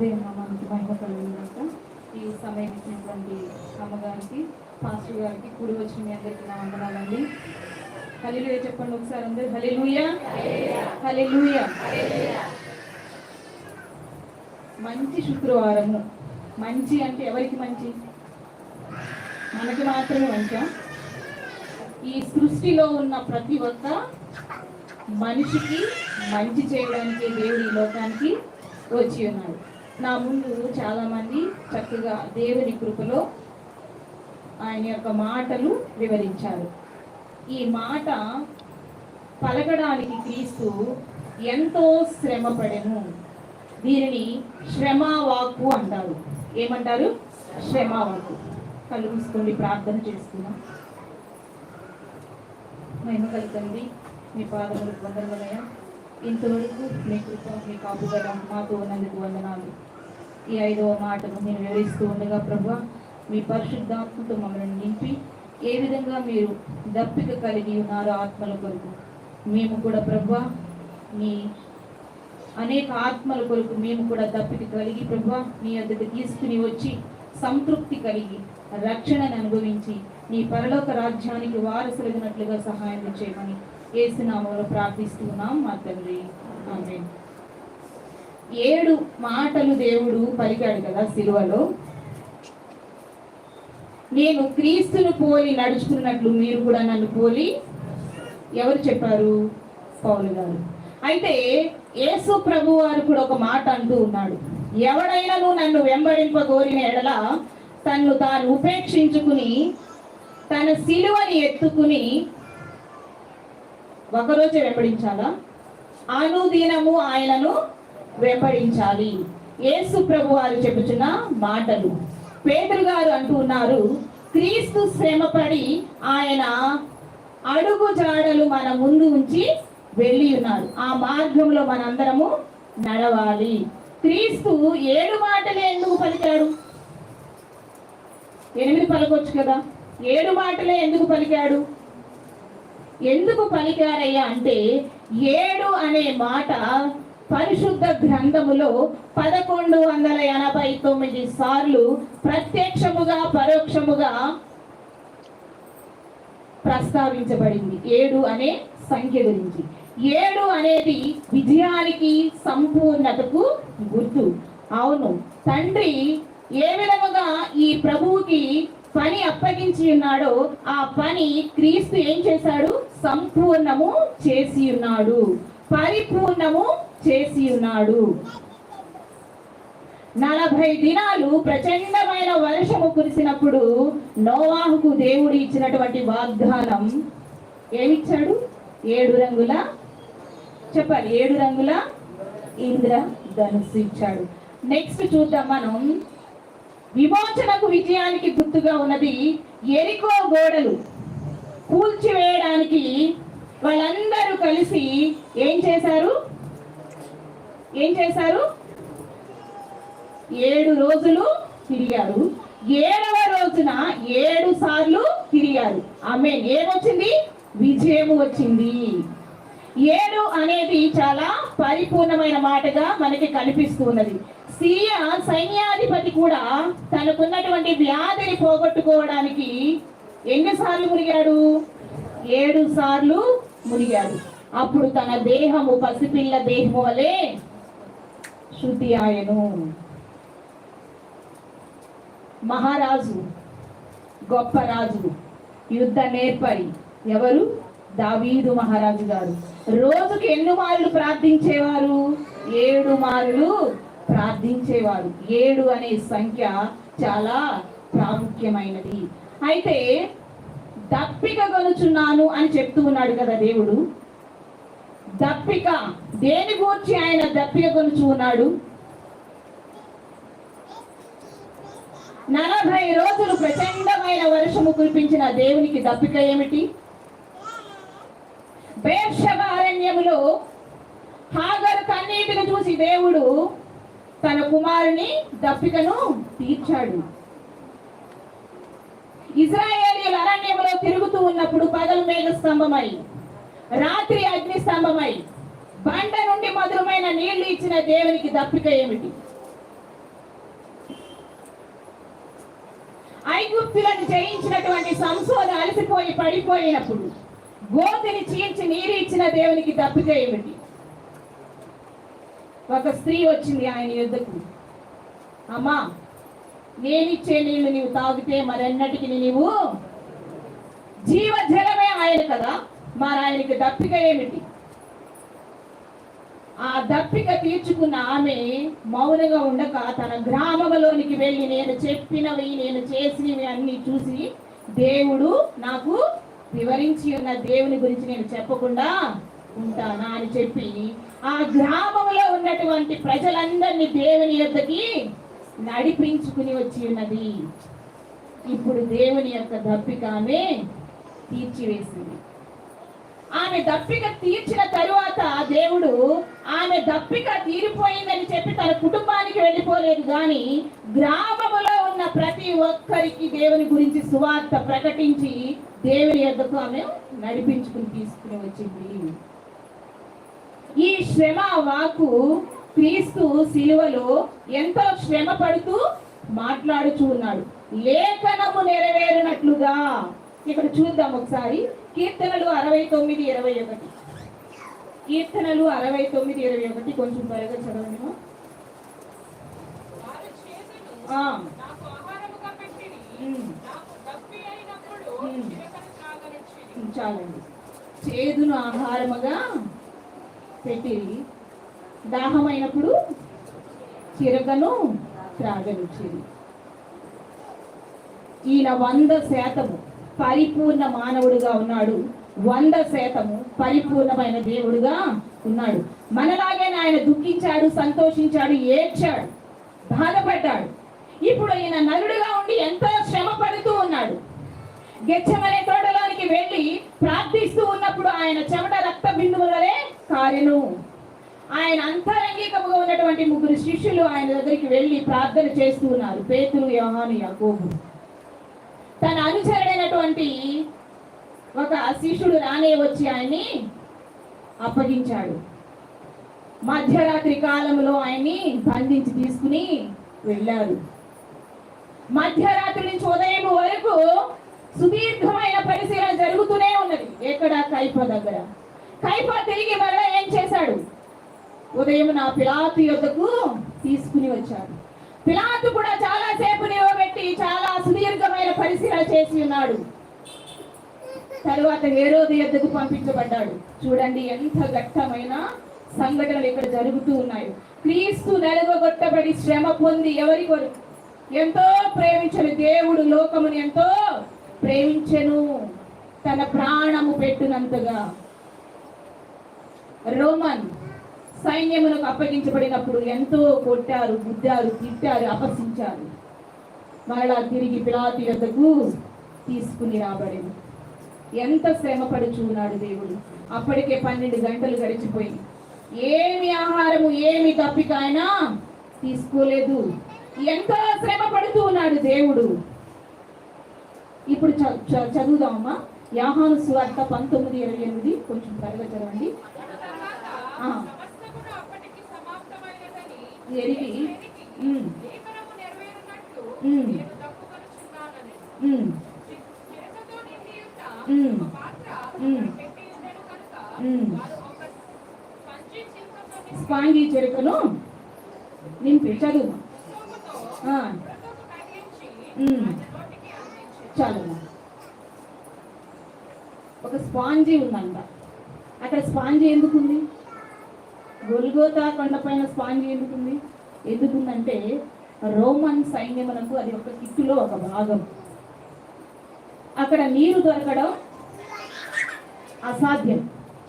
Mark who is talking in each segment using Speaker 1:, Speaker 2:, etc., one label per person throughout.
Speaker 1: దేవునామానికి మహిమ కలిగినాక ఈ సమయం ఇచ్చినటువంటి అమ్మగారికి పాస్టర్ గారికి కూడి వచ్చిన మీ అందరికీ నా వందనాలండి. హలిలుయ చెప్పండి ఒకసారి అందరు. హలిలుయ హలిలుయ మంచి శుక్రవారము మంచి అంటే ఎవరికి మంచి? మనకి మాత్రమే మంచా? ఈ సృష్టిలో ఉన్న ప్రతి ఒక్క మనిషికి మంచి చేయడానికి దేవుడు ఈ లోకానికి వచ్చి ఉన్నాడు. నా ముందు చాలామంది చక్కగా దేవుని కృపలో ఆయన యొక్క మాటలు వివరించారు. ఈ మాట పలకడానికి క్రీస్తు ఎంతో శ్రమ పడెను దీనిని శ్రమావాక్కు అంటారు. ఏమంటారు? శ్రమవాక్కు. కళ్ళు మూసుకోండి ప్రార్థన చేసుకుందాం మహిమ కలుగుతుంది. మీ పాదములకు వందనమయ్యా ఇంతవరకు మీ కృప మీ కాపుదల మాతో ఉన్నందుకు వందనాలు. ఈ ఐదవ మాటను నేను వివరిస్తూ ఉండగా ప్రభు మీ పరిశుద్ధాత్మతో మమ్మల్ని నింపి ఏ విధంగా మీరు దప్పిక కలిగి ఉన్నారు ఆత్మల కొరకు. మేము కూడా ప్రభు మీ అనేక ఆత్మల కొరకు మేము కూడా దప్పిక కలిగి ప్రభు మీ అద్దకు తీసుకుని వచ్చి సంతృప్తి కలిగి రక్షణను అనుభవించి నీ పరలోక రాజ్యానికి వారసులగినట్లుగా సహాయం చేయమని ఏసునామంలో ప్రార్థిస్తున్నాం మా తండ్రి. ఏడు మాటలు దేవుడు పలికాడు కదా సిలువలో. నేను క్రీస్తును పోలి నడుచుకున్నట్లు మీరు కూడా నన్ను పోలి ఎవరు చెప్పారు? పౌలు గారు. అయితే యేసు ప్రభు వారు కూడా ఒక మాట అంటూ ఉన్నాడు. ఎవడైనాను నన్ను వెంబడింపగోరిన ఎడల తన్ను తాను ఉపేక్షించుకుని తన సిలువని ఎత్తుకుని ఒకరోజు వెంబడించాలా? అనుదినము ఆయనను వెంబడించాలి. యేసు ప్రభు వారు చెబుతున్న మాటలు. పేదరు గారు అంటూ ఉన్నారు క్రీస్తు శ్రమపడి ఆయన అడుగు జాడలు మన ముందు ఉంచి వెళ్ళి ఉన్నారు. ఆ మార్గంలో మనందరము నడవాలి. క్రీస్తు ఏడు మాటలే ఎందుకు పలికాడు? ఎనిమిది పలకొచ్చు కదా. ఏడు మాటలే ఎందుకు పలికాడు? ఎందుకు పలికారయ్యా అంటే ఏడు అనే మాట పరిశుద్ధ గ్రంథములో పదకొండు వందల ఎనభై తొమ్మిది సార్లు ప్రత్యక్షముగా పరోక్షముగా ప్రస్తావించబడింది. ఏడు అనే సంఖ్య గురించి. ఏడు అనేది విజయానికి సంపూర్ణతకు గుర్తు. అవును. తండ్రి ఏ విధముగా ఈ ప్రభువుకి పని అప్పగించి ఉన్నాడో. ఆ పని క్రీస్తు ఏం చేశాడు? సంపూర్ణము చేసి ఉన్నాడు. పరిపూర్ణము చేసి ఉన్నాడు. నలభై దినాలు ప్రచండమైన వర్షము కురిసినప్పుడు నోవాహుకు దేవుడు ఇచ్చినటువంటి వాగ్దానం ఏమిచ్చాడు? ఏడు రంగుల చెప్పాలి. ఏడు రంగుల ఇంద్ర ధనుసు ఇచ్చాడు. నెక్స్ట్ చూద్దాం మనం. విమోచనకు విజయానికి గుర్తుగా ఉన్నది ఎరికో గోడలు కూల్చివేయడానికి వాళ్ళందరూ కలిసి ఏం చేశారు? ఏం చేశారు? ఏడు రోజులు తిరిగారు. ఏడవ రోజున ఏడు సార్లు తిరిగారు. ఆమె ఏమొచ్చింది? విజయము వచ్చింది. ఏడు అనేది చాలా పరిపూర్ణమైన మాటగా మనకి కనిపిస్తూ ఉన్నది. సిరియా సైన్యాధిపతి కూడా తనకున్నటువంటి వ్యాధిని పోగొట్టుకోవడానికి ఎన్నిసార్లు మునిగాడు? ఏడు సార్లు మునిగాడు. అప్పుడు తన దేహము పసిపిల్ల దేహము వలె శుద్ధి ఆయను. మహారాజు గొప్ప రాజు యుద్ధ నేర్పరి ఎవరు? దావీదు మహారాజు గారు. రోజుకి ఎన్ని మార్లు ప్రార్థించేవారు? ఏడు మార్లు ప్రార్థించేవారు. ఏడు అనే సంఖ్య చాలా ప్రాముఖ్యమైనది. అయితే దప్పిక కొనుచున్నాను అని చెప్తూ ఉన్నాడు కదా దేవుడు. దప్పిక దేని గూర్చి ఆయన దప్పిక కొనుచు ఉన్నాడు? నలభై రోజులు ప్రచండమైన వర్షము కురిపించిన దేవునికి దప్పిక ఏమిటి? బేర్షబ అరణ్యములో హాగరు కన్నీటిని చూసి దేవుడు తన కుమారుని దప్పికను తీర్చాడు. ఇజ్రాయేలీలు అరణ్యంలో తిరుగుతూ ఉన్నప్పుడు పగలు మేఘ స్తంభమై రాత్రి అగ్ని స్తంభమై బండ నుండి మధురమైన నీళ్ళు ఇచ్చిన దేవునికి దప్పిక ఏమిటి? ఐగుప్తులను జయించినటువంటి సంశోధన అలసిపోయి పడిపోయినప్పుడు గోతిని చీల్చి నీరు ఇచ్చిన దేవునికి దప్పిక ఏమిటి? ఒక స్త్రీ వచ్చింది ఆయన యుద్ధకు. అమ్మా నేనిచ్చే నీళ్ళు నీవు తాగితే మరెన్నటికి నీవు జీవజలమే ఆయన కదా. మరి ఆయనకి దప్పిక ఏమిటి? ఆ దప్పిక తీర్చుకున్న ఆమె మౌనంగా ఉండక తన గ్రామంలోనికి వెళ్ళి నేను చెప్పినవి నేను చేసినవి అన్ని చూసి దేవుడు నాకు వివరించి ఉన్న దేవుని గురించి నేను చెప్పకుండా ఉంటానా అని చెప్పి ఆ గ్రామం ఉన్నటువంటి ప్రజలందరినీ దేవుని యొద్దకి నడిపించుకుని వచ్చి ఉన్నది. ఇప్పుడు దేవుని యొక్క దప్పిక ఆమె తీర్చివేసింది. ఆమె దప్పిక తీర్చిన తరువాత దేవుడు ఆమె దప్పిక తీరిపోయిందని చెప్పి తన కుటుంబానికి వెళ్ళిపోలేదు కానీ గ్రామములో ఉన్న ప్రతి ఒక్కరికి దేవుని గురించి సువార్త ప్రకటించి దేవుని యొద్దకు ఆమె నడిపించుకుని తీసుకుని వచ్చింది. ఈ శ్రమ వాకు క్రీస్తు శిలువలో ఎంతో శ్రమ పడుతూ మాట్లాడుచూ ఉన్నాడు. లేఖనము నెరవేరినట్లుగా ఇక్కడ చూద్దాం ఒకసారి. కీర్తనలు అరవై తొమ్మిది ఇరవై ఒకటి. కీర్తనలు అరవై తొమ్మిది ఇరవై ఒకటి. కొంచెం త్వరగా చదవండి. చాలండి చేదును ఆహారముగా పెట్టిరి దాహమైనప్పుడు చిరగను త్రాగనిచ్చిరి ఈయన వంద శాతము పరిపూర్ణ మానవుడుగా ఉన్నాడు. వంద శాతము పరిపూర్ణమైన దేవుడుగా ఉన్నాడు. మనలాగే ఆయన దుఃఖించాడు సంతోషించాడు ఏడ్చాడు బాధపడ్డాడు. ఇప్పుడు ఈయన నరుడుగా ఉండి ఎంతో శ్రమ పడుతూ ఉన్నాడు. గెచ్చమనే తోటలోనికి వెళ్ళి ప్రార్థిస్తూ ఉన్నప్పుడు ఆయన చెమట రక్త బిందువులనే కారెను ఆయన అంతరంగికముగా ఉన్నటువంటి ముగ్గురు శిష్యులు ఆయన దగ్గరికి వెళ్ళి ప్రార్థన చేస్తూ ఉన్నారు. పేతులు యోహాను యాకోబు. తన అనుచరుడైనటువంటి ఒక శిష్యుడు రానే వచ్చి ఆయన్ని అప్పగించాడు. మధ్యరాత్రి కాలంలో ఆయన్ని బంధించి తీసుకుని వెళ్ళారు మధ్యరాత్రి నుంచి ఉదయం వరకు సుదీర్ఘమైన పరిశీలన జరుగుతూనే ఉన్నది. ఎక్కడ కైప దగ్గర. కైఫా తిరిగి మరలా ఏం చేశాడు? ఉదయం నా పిలాతు యొద్దకు తీసుకుని వచ్చాడు. పిలాతు కూడా చాలా సేపు నిలవబెట్టి చాలా సుదీర్ఘమైన పరిశీలన చేసి ఉన్నాడు. తరువాత హేరోది యొద్దకు పంపించబడ్డాడు. చూడండి ఎంత ఘట్టమైన సంఘటనలు ఇక్కడ జరుగుతూ ఉన్నాయి. క్రీస్తు నలుగొట్టబడి శ్రమ పొంది ఎవరి కొరకు? ఎంతో ప్రేమించను దేవుడు లోకముని ఎంతో ప్రేమించెను. తన ప్రాణము పెట్టినంతగా రోమన్ సైన్యములకు అప్పగించబడినప్పుడు ఎంతో కొట్టారు గుద్దారు తిట్టారు అపసించారు మరలా తిరిగి పిలాతి వద్దకు తీసుకుని రాబడింది. ఎంత శ్రమ పడుచున్నాడు దేవుడు. అప్పటికే పన్నెండు గంటలు గడిచిపోయింది. ఏమి ఆహారము ఏమి తప్పిక ఆయన తీసుకోలేదు. ఎంతో శ్రమ పడుతూ ఉన్నాడు దేవుడు. ఇప్పుడు చ- చదువుదామమ్మా. యాహాను సువార్త పంతొమ్మిది ఇరవై ఎనిమిది. కొంచెం త్వరగా చదవండి. స్పాంజీ చెరుకను నింపి చదువు చాలు. ఒక స్పాంజీ ఉందంట. అక్కడ స్పాంజీ ఎందుకుంది? గొల్గోతా కొండపైన స్పాంజి ఎందుకుంది? ఎందుకుందంటే రోమన్ సైన్యమునకు అది ఒక కిట్టులో ఒక భాగం. అక్కడ నీరు దొరకడం అసాధ్యం.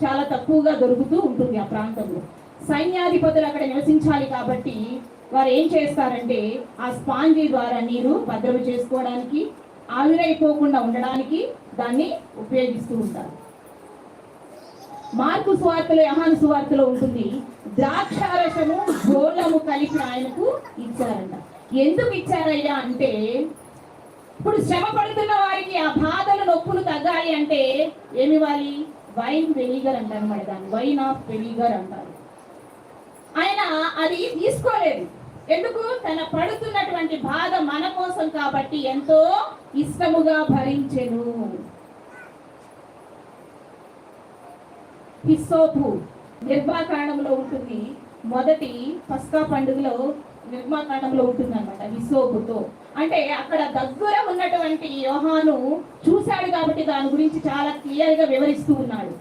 Speaker 1: చాలా తక్కువగా దొరుకుతూ ఉంటుంది ఆ ప్రాంతంలో. సైన్యాధిపతులు అక్కడ నివసించాలి కాబట్టి వారు ఏం చేస్తారంటే ఆ స్పాంజీ ద్వారా నీరు భద్రత చేసుకోవడానికి ఆవిరైపోకుండా ఉండడానికి దాన్ని ఉపయోగిస్తూ ఉంటారు. మార్పు సువార్తలో యహాను సువార్తలో ఉంటుంది. ద్రాక్షారసము గోళము కలిపి ఆయనకు ఇచ్చారంట. ఎందుకు ఇచ్చారయ్యా అంటే ఇప్పుడు శ్రమ పడుతున్న వారికి ఆ బాధలు నొప్పులు తగ్గాలి అంటే ఏమి ఇవ్వాలి? వైన్ వెనిగర్ అంటారు మరి దాన్ని. వైన్ ఆఫ్ వెనిగర్ అంటారు. ఆయన అది తీసుకోలేదు. ఎందుకు? తన పడుతున్నటువంటి బాధ మన కోసం కాబట్టి ఎంతో ఇష్టముగా భరించెను. హిస్సోపు నిర్మాకాండంలో ఉంటుంది. మొదటి పస్కా పండుగలో నిర్మాకాండంలో ఉంటుంది అనమాట హిస్సోపుతో. అంటే అక్కడ దగ్గర ఉన్నటువంటి యోహాను చూశాడు కాబట్టి దాని గురించి చాలా క్లియర్గా వివరిస్తూ ఉన్నాడు.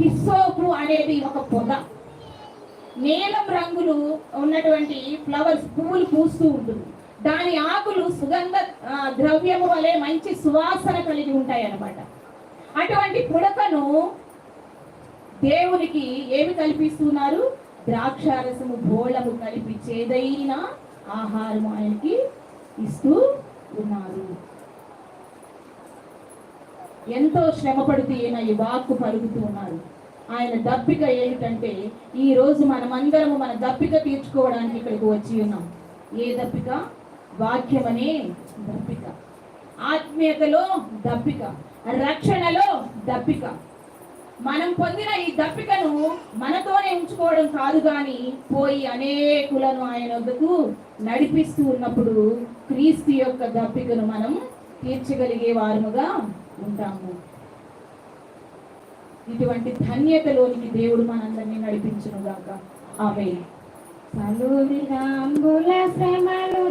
Speaker 1: హిస్సోపు అనేది ఒక పొద. నీలం రంగులు ఉన్నటువంటి ఫ్లవర్స్ పువ్వులు పూస్తూ ఉంటుంది. దాని ఆకులు సుగంధ ద్రవ్యము వలె మంచి సువాసన కలిగి ఉంటాయి అన్నమాట అటువంటి పుడకను దేవునికి ఏమి కల్పిస్తున్నారు? ద్రాక్షారసము బోళము కలిపి చేదైన ఆహారం ఆయనకి ఇస్తూ ఉన్నారు. ఎంతో శ్రమ పడుతూ ఈయన ఈ వాక్కు పరుగుతూ ఉన్నారు. ఆయన దప్పిక ఏమిటంటే ఈ రోజు మనమందరము మన దప్పిక తీర్చుకోవడానికి ఇక్కడికి వచ్చి ఉన్నాం. ఏ దప్పిక? వాక్యమనే దప్పిక. ఆత్మీయతలో దప్పిక. రక్షణలో దప్పిక. మనం పొందిన ఈ దప్పికను మనతోనే ఉంచుకోవడం కాదు కానీ పోయి అనేకులను ఆయన వద్దకు నడిపిస్తూ ఉన్నప్పుడు క్రీస్తు యొక్క దప్పికను మనం తీర్చగలిగే వారముగా ఉంటాము. ఇటువంటి ధన్యతలోనికి దేవుడు మనందరినీ నడిపించును గాక ఆమె
Speaker 2: పలు శ్రమలు